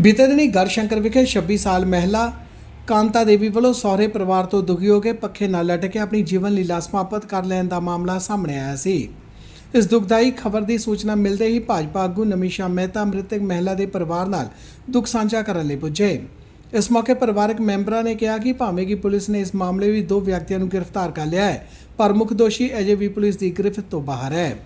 ਬੀਤੇ ਦਿਨੀ ਗੜਸ਼ੰਕਰ ਵਿਖੇ 26 ਸਾਲ ਮਹਿਲਾ ਕਾਂਤਾ ਦੇਵੀ ਵੱਲੋਂ ਸਹੁਰੇ ਪਰਿਵਾਰ ਤੋਂ ਦੁਖੀ ਹੋ ਕੇ ਪੱਖੇ ਨਾਲ ਲਟ ਕੇ ਆਪਣੀ ਜੀਵਨ ਲੀਲਾ ਸਮਾਪਤ ਕਰ ਲੈਣ ਦਾ ਮਾਮਲਾ ਸਾਹਮਣੇ ਆਇਆ ਸੀ। ਇਸ ਦੁਖਦਾਈ ਖਬਰ ਦੀ ਸੂਚਨਾ ਮਿਲਦੇ ਹੀ ਭਾਜਪਾ ਆਗੂ ਨਮੀਸ਼ਾ ਮਹਿਤਾ ਮ੍ਰਿਤਕ ਮਹਿਲਾ ਦੇ ਪਰਿਵਾਰ ਨਾਲ ਦੁੱਖ ਸਾਂਝਾ ਕਰਨ ਲਈ ਪੁੱਜੇ। ਇਸ ਮੌਕੇ ਪਰਿਵਾਰਕ ਮੈਂਬਰਾਂ ਨੇ ਕਿਹਾ ਕਿ ਭਾਵੇਂ ਕਿ ਪੁਲਿਸ ਨੇ ਇਸ ਮਾਮਲੇ ਵਿੱਚ ਦੋ ਵਿਅਕਤੀਆਂ ਨੂੰ ਗ੍ਰਿਫਤਾਰ ਕਰ ਲਿਆ ਹੈ, ਪਰ ਮੁੱਖ ਦੋਸ਼ੀ ਅਜੇ ਵੀ ਪੁਲਿਸ ਦੀ ਗ੍ਰਿਫਤ ਤੋਂ ਬਾਹਰ ਹੈ।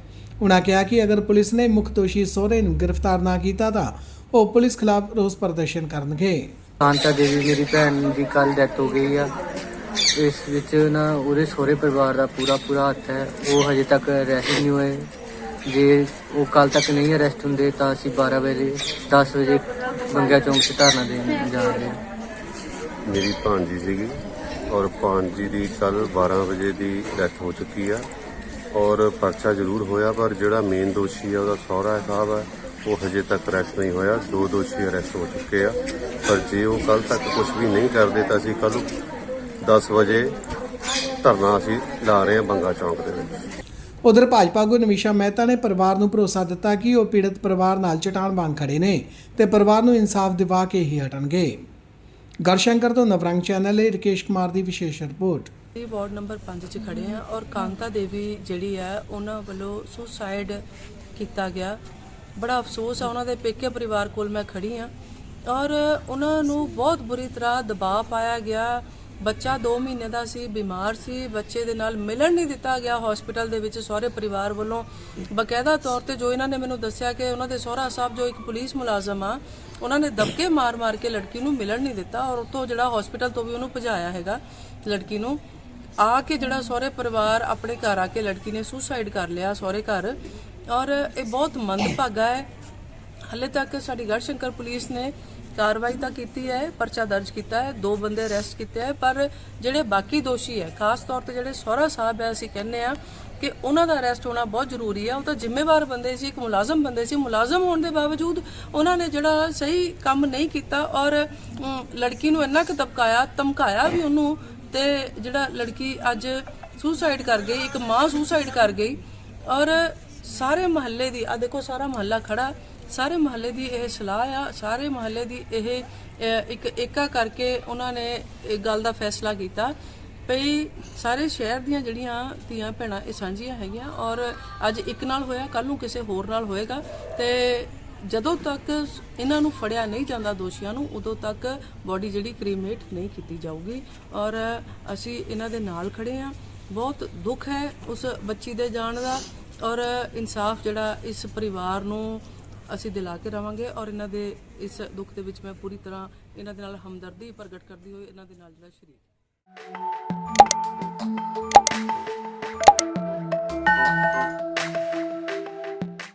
ਉਨ੍ਹਾਂ ਕਿਹਾ ਕਿ ਅਗਰ ਪੁਲਿਸ ਨੇ ਮੁੱਖ ਦੋਸ਼ੀ ਸਹੁਰੇ ਨੂੰ ਗ੍ਰਿਫਤਾਰ ਨਾ ਕੀਤਾ ਤਾਂ ਉਹ ਪੁਲਿਸ ਖਿਲਾਫ ਰੋਸ ਪ੍ਰਦਰਸ਼ਨ ਕਰਨਗੇ। ਕਾਂਤਾ ਦੇਵੀ ਮੇਰੀ ਭੈਣ ਦੀ ਕੱਲ ਡੈਥ ਹੋ ਗਈ ਆ। ਇਸ ਵਿੱਚ ਨਾ ਉਹਦੇ ਸਹੁਰੇ ਪਰਿਵਾਰ ਦਾ ਪੂਰਾ ਪੂਰਾ ਹੱਥ ਹੈ। ਉਹ ਹਜੇ ਤੱਕ ਅਰੈਸਟ ਨਹੀਂ ਹੋਏ। ਜੇ ਉਹ ਕੱਲ ਤੱਕ ਨਹੀਂ ਅਰੈਸਟ ਹੁੰਦੇ ਤਾਂ ਅਸੀਂ 12 ਵਜੇ 10 ਵਜੇ ਬੰਗਾ ਚੌਂਕ 'ਚ ਧਰਨਾ ਦੇਣ ਜਾ ਰਹੇ ਹਾਂ। ਮੇਰੀ ਭਾਣਜੀ ਸੀਗੀ ਔਰ ਭਾਣਜੀ ਦੀ ਕੱਲ 12 ਵਜੇ ਦੀ ਡੈਥ ਹੋ ਚੁੱਕੀ ਆ। ਔਰ ਪਰਚਾ ਜ਼ਰੂਰ ਹੋਇਆ, ਪਰ ਜਿਹੜਾ ਮੇਨ ਦੋਸ਼ੀ ਹੈ ਉਹਦਾ ਸਹੁਰਾ ਸਾਹਿਬ ਹੈ, ਉਹ ਹਜੇ ਤੱਕ ਅਰੈਸਟ ਨਹੀਂ ਹੋਇਆ। ਦੋ ਦੋਸ਼ੀ ਅਰੈਸਟ ਹੋ ਚੁੱਕੇ ਆ। ਪਰ ਜੇ ਉਹ ਕੱਲ ਤੱਕ ਕੁਝ ਵੀ ਨਹੀਂ ਕਰਦੇ ਤਾਂ ਅਸੀਂ ਕੱਲ 10 ਵਜੇ ਧਰਨਾ ਅਸੀਂ ਲਾ ਰਹੇ ਹਾਂ ਬੰਗਾ ਚੌਂਕ ਦੇ ਵਿੱਚ। ਉਧਰ ਭਾਜਪਾ ਆਗੂ ਨਵੀਸ਼ਾ ਮਹਿਤਾ ਨੇ ਪਰਿਵਾਰ ਨੂੰ ਭਰੋਸਾ ਦਿੱਤਾ ਕਿ ਉਹ ਪੀੜਤ ਪਰਿਵਾਰ ਨਾਲ ਚਟਾਨ ਵਾਂਗ ਖੜੇ ਨੇ ਤੇ ਪਰਿਵਾਰ ਨੂੰ ਇਨਸਾਫ ਦਿਵਾ ਕੇ ਹੀ ਹਟਣਗੇ। ਗਰਸ਼ੰਕਰ ਤੋਂ ਨਵਰੰਗ ਚੈਨਲ ਲਈ ਰਕੇਸ਼ ਕੁਮਾਰ ਦੀ ਵਿਸ਼ੇਸ਼ ਰਿਪੋਰਟ। ਇਹ ਵਾਰਡ ਨੰਬਰ 5 'ਚ ਖੜੇ ਆ ਔਰ ਕਾਂਤਾ ਦੇਵੀ ਜਿਹੜੀ ਹੈ ਉਹਨਾਂ ਵੱਲੋਂ ਸੁਸਾਈਡ ਕੀਤਾ ਗਿਆ। ਬੜਾ ਅਫਸੋਸ ਆ ਉਹਨਾਂ ਦੇ ਪੇਕੇ ਪਰਿਵਾਰ ਕੋਲ ਮੈਂ ਖੜੀ ਆ। ਔਰ ਉਹਨਾਂ ਨੂੰ ਬਹੁਤ ਬੁਰੀ ਤਰ੍ਹਾਂ ਦਬਾਅ ਪਾਇਆ ਗਿਆ। ਬੱਚਾ 2 ਮਹੀਨੇ ਦਾ ਸੀ, ਬਿਮਾਰ ਸੀ। ਬੱਚੇ ਦੇ ਨਾਲ ਮਿਲਣ ਨਹੀਂ ਦਿੱਤਾ ਗਿਆ ਹਸਪੀਟਲ ਦੇ ਵਿੱਚ ਸਹੁਰੇ ਪਰਿਵਾਰ ਵੱਲੋਂ। ਬਕਾਇਦਾ ਤੌਰ ਤੇ ਜੋ ਇਹਨਾਂ ਨੇ ਮੈਨੂੰ ਦੱਸਿਆ ਕਿ ਉਹਨਾਂ ਦੇ ਸਹੁਰਾ ਸਾਹਿਬ ਜੋ ਇੱਕ ਪੁਲਿਸ ਮੁਲਾਜ਼ਮ ਆ, ਉਹਨਾਂ ਨੇ ਦਬਕੇ ਮਾਰ-ਮਾਰ ਕੇ ਲੜਕੀ ਨੂੰ ਮਿਲਣ ਨਹੀਂ ਦਿੱਤਾ ਔਰ ਉੱਥੋਂ ਜਿਹੜਾ ਹਸਪੀਟਲ ਤੋਂ ਵੀ ਉਹਨੂੰ ਭਜਾਇਆ ਹੈਗਾ ਲੜਕੀ ਨੂੰ। ਆ ਕੇ ਜਿਹੜਾ ਸਹੁਰੇ ਪਰਿਵਾਰ ਆਪਣੇ ਘਰ ਆ ਕੇ ਲੜਕੀ ਨੇ ਸੁਸਾਈਡ ਕਰ ਲਿਆ ਸਹੁਰੇ ਘਰ। ਔਰ ਇਹ ਬਹੁਤ ਮੰਦਭਾਗਾ ਹੈ। ਹਲੇ ਤੱਕ ਸਾਡੀ ਗੜਸ਼ੰਕਰ ਪੁਲਿਸ ਨੇ ਕਾਰਵਾਈ ਤਾਂ ਕੀਤੀ ਹੈ, ਪਰਚਾ ਦਰਜ ਕੀਤਾ ਹੈ, ਦੋ ਬੰਦੇ ਅਰੈਸਟ ਕੀਤੇ ਹੈ, ਪਰ ਜਿਹੜੇ ਬਾਕੀ ਦੋਸ਼ੀ ਹੈ, ਖਾਸ ਤੌਰ ਤੇ ਜਿਹੜੇ ਸਹੁਰਾ ਸਾਹਿਬ ਹੈ, ਅਸੀਂ ਕਹਿੰਦੇ ਆ ਕਿ ਉਹਨਾਂ ਦਾ ਅਰੈਸਟ ਹੋਣਾ ਬਹੁਤ ਜ਼ਰੂਰੀ ਹੈ। ਉਹ ਤਾਂ ਜ਼ਿੰਮੇਵਾਰ ਬੰਦੇ ਸੀ, ਇੱਕ ਮੁਲਾਜ਼ਮ ਬੰਦੇ ਸੀ। ਮੁਲਾਜ਼ਮ ਹੋਣ ਦੇ ਬਾਵਜੂਦ ਉਹਨਾਂ ਨੇ ਜਿਹੜਾ ਸਹੀ ਕੰਮ ਨਹੀਂ ਕੀਤਾ ਔਰ ਲੜਕੀ ਨੂੰ ਇੰਨਾ ਕੁ ਦਬਕਾਇਆ ਧਮਕਾਇਆ ਵੀ ਉਹਨੂੰ ਤੇ ਜਿਹੜਾ ਲੜਕੀ ਅੱਜ ਸੁਸਾਈਡ ਕਰ ਗਈ, ਇੱਕ ਮਾਂ ਸੁਸਾਈਡ ਕਰ ਗਈ ਔਰ ਸਾਰੇ ਮਹੱਲੇ ਦੀ ਆ ਦੇਖੋ ਸਾਰਾ ਮਹੱਲਾ ਖੜਾ, ਸਾਰੇ ਮਹੱਲੇ ਦੀ ਇਹ ਸਲਾਹ ਆ, ਸਾਰੇ ਮਹੱਲੇ ਦੀ ਇਹ ਇੱਕ ਏਕਾ ਕਰਕੇ ਉਹਨਾਂ ਨੇ ਇਹ ਗੱਲ ਦਾ ਫੈਸਲਾ ਕੀਤਾ ਭਈ ਸਾਰੇ ਸ਼ਹਿਰ ਦੀਆਂ ਜਿਹੜੀਆਂ ਧੀਆਂ ਭੈਣਾਂ ਇਹ ਸਾਂਝੀਆਂ ਹੈਗੀਆਂ ਔਰ ਅੱਜ ਇੱਕ ਨਾਲ ਹੋਇਆ ਕੱਲ ਨੂੰ ਕਿਸੇ ਹੋਰ ਨਾਲ ਹੋਏਗਾ ਤੇ ਜਦੋਂ ਤੱਕ ਇਹਨਾਂ ਨੂੰ ਫੜਿਆ ਨਹੀਂ ਜਾਂਦਾ ਦੋਸ਼ੀਆਂ ਨੂੰ, ਉਦੋਂ ਤੱਕ ਬਾਡੀ ਜਿਹੜੀ ਕ੍ਰੀਮੇਟ ਨਹੀਂ ਕੀਤੀ ਜਾਊਗੀ। ਔਰ ਅਸੀਂ ਇਹਨਾਂ ਦੇ ਨਾਲ ਖੜੇ ਆ ਬਹੁਤ ਦੁੱਖ ਹੈ ਉਸ ਬੱਚੀ ਦੇ ਜਾਣ ਦਾ। ਔਰ ਇਨਸਾਫ ਜਿਹੜਾ ਇਸ ਪਰਿਵਾਰ ਨੂੰ ਅਸੀਂ ਦਿਲਾ ਕੇ ਰਵਾਂਗੇ। ਔਰ ਇਹਨਾਂ ਦੇ ਇਸ ਦੁੱਖ ਦੇ ਵਿੱਚ ਮੈਂ ਪੂਰੀ ਤਰ੍ਹਾਂ ਇਹਨਾਂ ਦੇ ਨਾਲ ਹਮਦਰਦੀ ਪ੍ਰਗਟ ਕਰਦੀ ਹੋਈ ਇਹਨਾਂ ਦੇ ਨਾਲ ਜਿਹੜਾ ਸ਼ਰੀਕ।